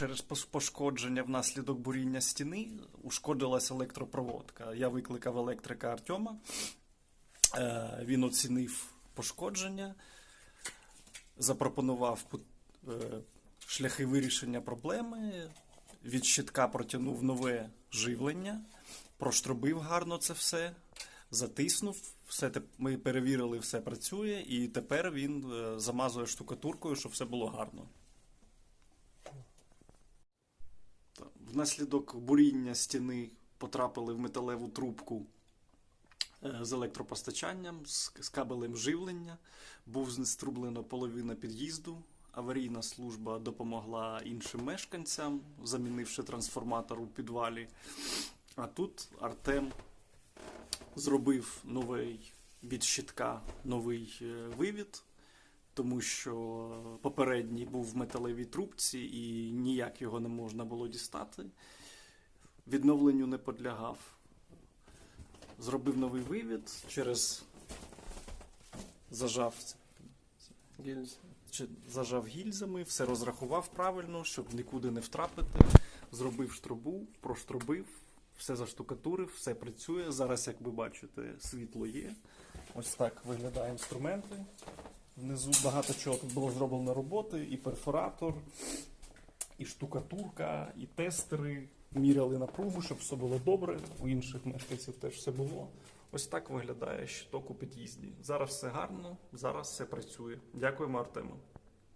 Через пошкодження внаслідок буріння стіни ушкодилась електропроводка. Я викликав електрика Артема. Е, Він оцінив пошкодження, запропонував е, шляхи вирішення проблеми. Від щитка протягнув нове живлення, проштробив гарно це все, затиснув. Все ми перевірили, все працює, і тепер він е, замазує штукатуркою, щоб все було гарно. Внаслідок буріння стіни потрапили в металеву трубку е, з електропостачанням, з, кабелем живлення. Був знеструблено половина під'їзду. Аварійна служба допомогла іншим мешканцям, замінивши трансформатор у підвалі. А тут Артем зробив новий від щитка новий е, вивід, тому що попередній був в металевій трубці і ніяк його не можна було дістати. Відновленню не подлягав. Зробив новий вивід через зажав чи зажав гільзами, все розрахував правильно, щоб нікуди не втрапити. Зробив штрубу, проштрубив, все заштукатурив, все працює. Зараз, як ви бачите, світло є. Ось так виглядає інструменти. Внизу багато чого тут було зроблено роботи, і перфоратор, і штукатурка, і тестери. Міряли напругу, щоб все було добре. У інших мешканців теж все було. Ось так виглядає щиток у під'їзді. Зараз все гарно, зараз все працює. Дякуємо Артему.